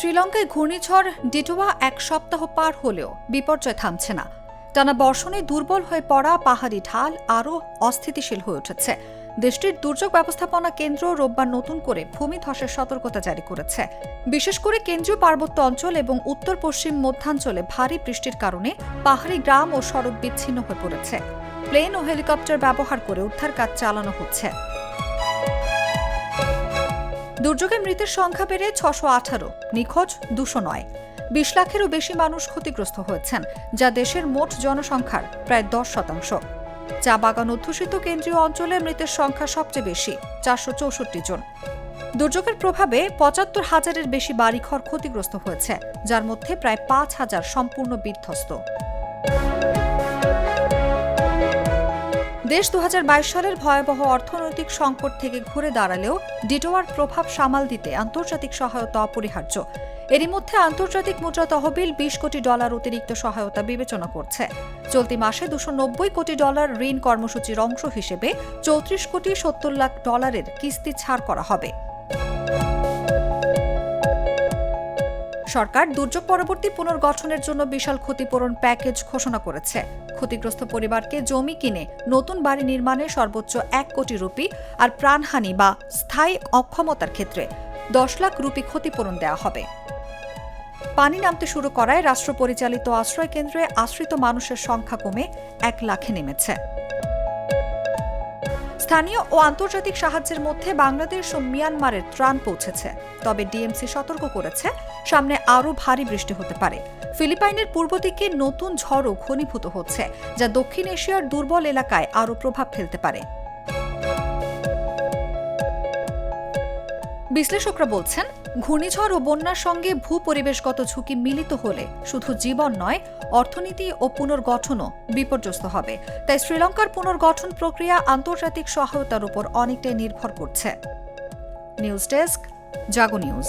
শ্রীলঙ্কায় ঘূর্ণিঝড় ডিটোয়া এক সপ্তাহ পার হলেও বিপর্যয় থামছে না। টানা বর্ষণে দুর্বল হয়ে পড়া পাহাড়ি ঢাল আরও অস্থিতিশীল হয়ে উঠেছে। দেশটির দুর্যোগ ব্যবস্থাপনা কেন্দ্র রোববার নতুন করে ভূমিধসের সতর্কতা জারি করেছে। বিশেষ করে কেন্দ্রীয় পার্বত্য অঞ্চল এবং উত্তর পশ্চিম মধ্যাঞ্চলে ভারী বৃষ্টির কারণে পাহাড়ি গ্রাম ও সড়ক বিচ্ছিন্ন হয়ে পড়েছে। প্লেন ও হেলিকপ্টার ব্যবহার করে উদ্ধার কাজ চালানো হচ্ছে। দুর্যোগে মৃতের সংখ্যা বেড়ে ছশো আঠারো, নিখোঁজ দুশো নয়। বিশ লাখেরও বেশি মানুষ ক্ষতিগ্রস্ত হয়েছেন, যা দেশের মোট জনসংখ্যার প্রায় দশ শতাংশ। চা বাগান অধ্যুষিত কেন্দ্রীয় অঞ্চলে মৃতের সংখ্যা সবচেয়ে বেশি, চারশো চৌষট্টি জন। দুর্যোগের প্রভাবে পঁচাত্তর হাজারের বেশি বাড়িঘর ক্ষতিগ্রস্ত হয়েছে, যার মধ্যে প্রায় পাঁচ হাজার সম্পূর্ণ বিধ্বস্ত। দেশ দু হাজার বাইশ সালের ভয়াবহ অর্থনৈতিক সংকট থেকে ঘুরে দাঁড়ালেও ডিটোয়ার প্রভাব সামাল দিতে আন্তর্জাতিক সহায়তা অপরিহার্য। এরই মধ্যে আন্তর্জাতিক মুদ্রা তহবিল বিশ কোটি ডলার অতিরিক্ত সহায়তা বিবেচনা করছে। চলতি মাসে দুশো নব্বই কোটি ডলার ঋণ কর্মসূচির অংশ হিসেবে চৌত্রিশ কোটি সত্তর লাখ ডলারের কিস্তি ছাড় করা হবে। সরকার দুর্যোগ পরবর্তী পুনর্গঠনের জন্য বিশাল ক্ষতিপূরণ প্যাকেজ ঘোষণা করেছে। ক্ষতিগ্রস্ত পরিবারকে জমি কিনে নতুন বাড়ি নির্মাণে সর্বোচ্চ এক কোটি রুপি আর প্রাণহানি বা স্থায়ী অক্ষমতার ক্ষেত্রে দশ লাখ রুপি ক্ষতিপূরণ দেওয়া হবে। পানি নামতে শুরু করায় রাষ্ট্র পরিচালিত আশ্রয় কেন্দ্রে আশ্রিত মানুষের সংখ্যা কমে এক লাখে নেমেছে। স্থানীয় ও আন্তর্জাতিক সাহায্যের মধ্যে বাংলাদেশ ও মিয়ানমারের ত্রাণ পৌঁছেছে, তবে ডিএমসি সতর্ক করেছে সামনে আরও ভারী বৃষ্টি হতে পারে। ফিলিপাইনের পূর্ব দিকে নতুন ঝড়ও ঘনীভূত হচ্ছে, যা দক্ষিণ এশিয়ার দুর্বল এলাকায় আরও প্রভাব ফেলতে পারে। বিশ্লেষকরা বলছেন, ঘূর্ণিঝড় ও বন্যার সঙ্গে ভূ পরিবেশগত ঝুঁকি মিলিত হলে শুধু জীবন নয়, অর্থনীতি ও পুনর্গঠনও বিপর্যস্ত হবে। তাই শ্রীলঙ্কার পুনর্গঠন প্রক্রিয়া আন্তর্জাতিক সহায়তার উপর অনেকটাই নির্ভর করছে। News desk, Jago News.